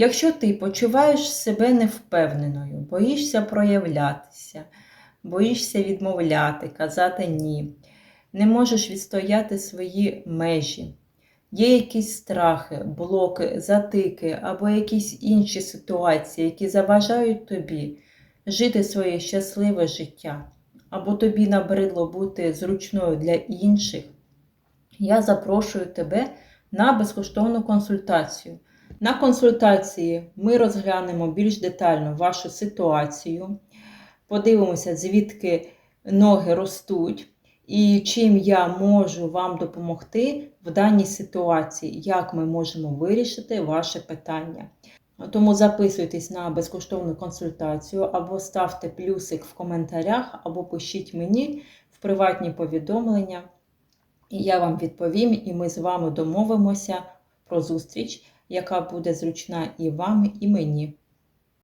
Якщо ти почуваєш себе невпевненою, боїшся проявлятися, боїшся відмовляти, казати ні, не можеш відстояти свої межі, є якісь страхи, блоки, затики або якісь інші ситуації, які заважають тобі жити своє щасливе життя, або тобі набридло бути зручною для інших, я запрошую тебе на безкоштовну консультацію. На консультації ми розглянемо більш детально вашу ситуацію, подивимося, звідки ноги ростуть, і чим я можу вам допомогти в даній ситуації, як ми можемо вирішити ваше питання. Тому записуйтесь на безкоштовну консультацію, або ставте плюсик в коментарях, або пишіть мені в приватні повідомлення. І я вам відповім, і ми з вами домовимося про зустріч, яка буде зручна і вам, і мені.